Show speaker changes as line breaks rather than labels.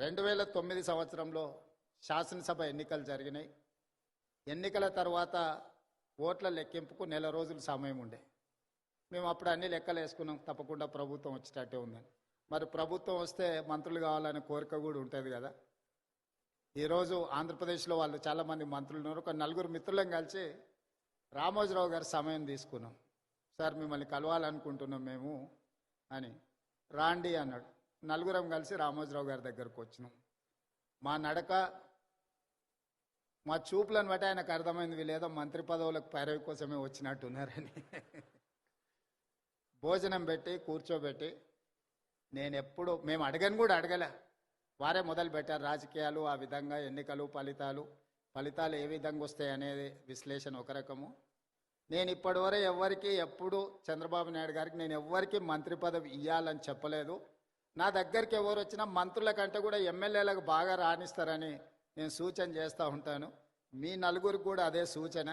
రెండు వేల తొమ్మిది సంవత్సరంలో శాసనసభ ఎన్నికలు జరిగినాయి. ఎన్నికల తర్వాత ఓట్ల లెక్కింపుకు నెల రోజులు సమయం ఉండే. మేము అప్పుడు అన్ని లెక్కలు వేసుకున్నాం. తప్పకుండా ప్రభుత్వం వచ్చేటట్టే ఉందని. మరి ప్రభుత్వం వస్తే మంత్రులు కావాలనే కోరిక కూడా ఉంటుంది కదా. ఈరోజు ఆంధ్రప్రదేశ్లో వాళ్ళు చాలామంది మంత్రులు ఉన్నారు. ఒక నలుగురు మిత్రులను కలిసి రామోజీరావు గారి సమయం తీసుకున్నాం. సార్ మిమ్మల్ని కలవాలనుకుంటున్నాం మేము అని. రాండి అన్నాడు. నలుగురం కలిసి రామోజీరావు గారి దగ్గరకు వచ్చినాం. మా నడక మా చూపులను బట్టి ఆయనకు అర్థమైంది లేదా మంత్రి పదవులకు పైరవి కోసమే వచ్చినట్టున్నారని భోజనం పెట్టి కూర్చోబెట్టి నేను ఎప్పుడు మేము అడగని కూడా అడగలే. వారే మొదలు పెట్టారు రాజకీయాలు ఆ విధంగా ఎన్నికలు ఫలితాలు. ఫలితాలు ఏ విధంగా వస్తాయి అనేది విశ్లేషణ ఒక రకము. నేను ఇప్పటివరకు ఎవరికి ఎప్పుడు చంద్రబాబు నాయుడు గారికి నేను ఎవ్వరికి మంత్రి పదవి ఇవ్వాలని చెప్పలేదు. నా దగ్గరికి ఎవరు వచ్చినా మంత్రుల కంటే కూడా ఎమ్మెల్యేలకు బాగా రాణిస్తారని నేను సూచన చేస్తూ ఉంటాను. మీ నలుగురికి కూడా అదే సూచన.